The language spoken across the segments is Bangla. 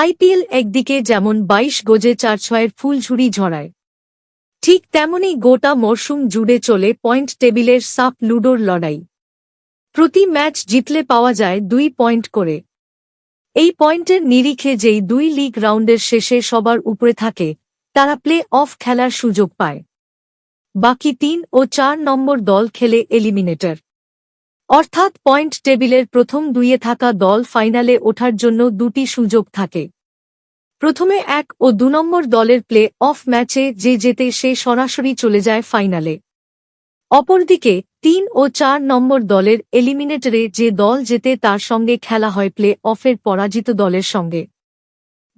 আইপিএল একদিকে যেমন বাইশ গজে চার ছয়ের ফুলঝুরি ঝরায়, ঠিক তেমনি গোটা মরশুম জুড়ে চলে পয়েন্ট টেবিলের সাপ লুডোর লড়াই। প্রতি ম্যাচ জিতলে পাওয়া যায় দুই পয়েন্ট করে। এই পয়েন্টের নিরিখে যেই দুই লিগ রাউন্ডের শেষে সবার উপরে থাকে, তারা প্লে অফ খেলার সুযোগ পায়। বাকি তিন ও চার নম্বর দল খেলে এলিমিনেটর। অর্থাৎ পয়েন্ট টেবিলের প্রথম দুইয়ে থাকা দল ফাইনালে ওঠার জন্য দুটি সুযোগ থাকে। প্রথমে এক ও দু নম্বর দলের প্লে অফ ম্যাচে যে যেতে সে সরাসরি চলে যায় ফাইনালে। অপরদিকে তিন ও চার নম্বর দলের এলিমিনেটরে যে দল যেতে তার সঙ্গে খেলা হয় প্লে অফের পরাজিত দলের সঙ্গে।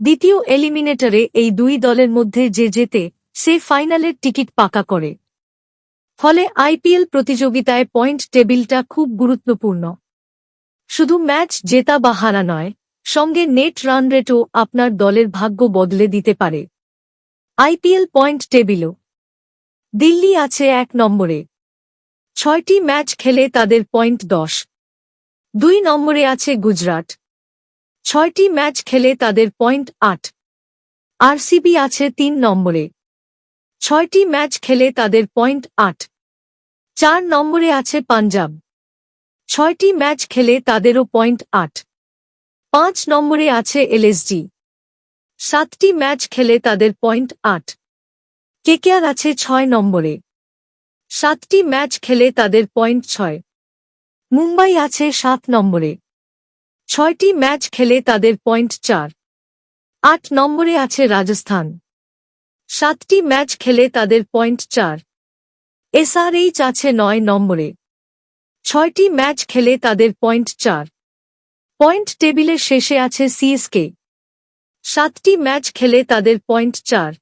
দ্বিতীয় এলিমিনেটরে এই দুই দলের মধ্যে যে যেতে সে ফাইনালের টিকিট পাকা করে। ফলে আইপিএল প্রতিযোগিতায় পয়েন্ট টেবিলটা খুব গুরুত্বপূর্ণ। শুধু ম্যাচ জেতা বা হারা নয়, সঙ্গে নেট রান রেটও আপনার দলের ভাগ্য বদলে দিতে পারে। আইপিএল পয়েন্ট টেবিলও। দিল্লি আছে এক নম্বরে। ছয়টি ম্যাচ খেলে তাদের পয়েন্ট দশ। দুই নম্বরে আছে গুজরাট। ছয়টি ম্যাচ খেলে তাদের পয়েন্ট আট। আরসিবি আছে তিন নম্বরে। ছয়টি ম্যাচ খেলে তাদের পয়েন্ট আট। চার নম্বরে আছে পাঞ্জাব। ছয়টি ম্যাচ খেলে তাদেরও পয়েন্ট আট। পাঁচ নম্বরে আছে এলএসজি। সাতটি ম্যাচ খেলে তাদের পয়েন্ট আট। কেকেআর আছে ছয় নম্বরে। সাতটি ম্যাচ খেলে তাদের পয়েন্ট ছয়। মুম্বাই আছে সাত নম্বরে। ছয়টি ম্যাচ খেলে তাদের পয়েন্ট চার। আট নম্বরে আছে রাজস্থান। সাতটি ম্যাচ খেলে তাদের পয়েন্ট চার। এসআরএইচ আছে নয় নম্বরে। ছয়টি ম্যাচ খেলে তাদের পয়েন্ট চার। পয়েন্ট টেবিলে শেষে আছে সিএসকে। সাতটি ম্যাচ খেলে তাদের পয়েন্ট চার।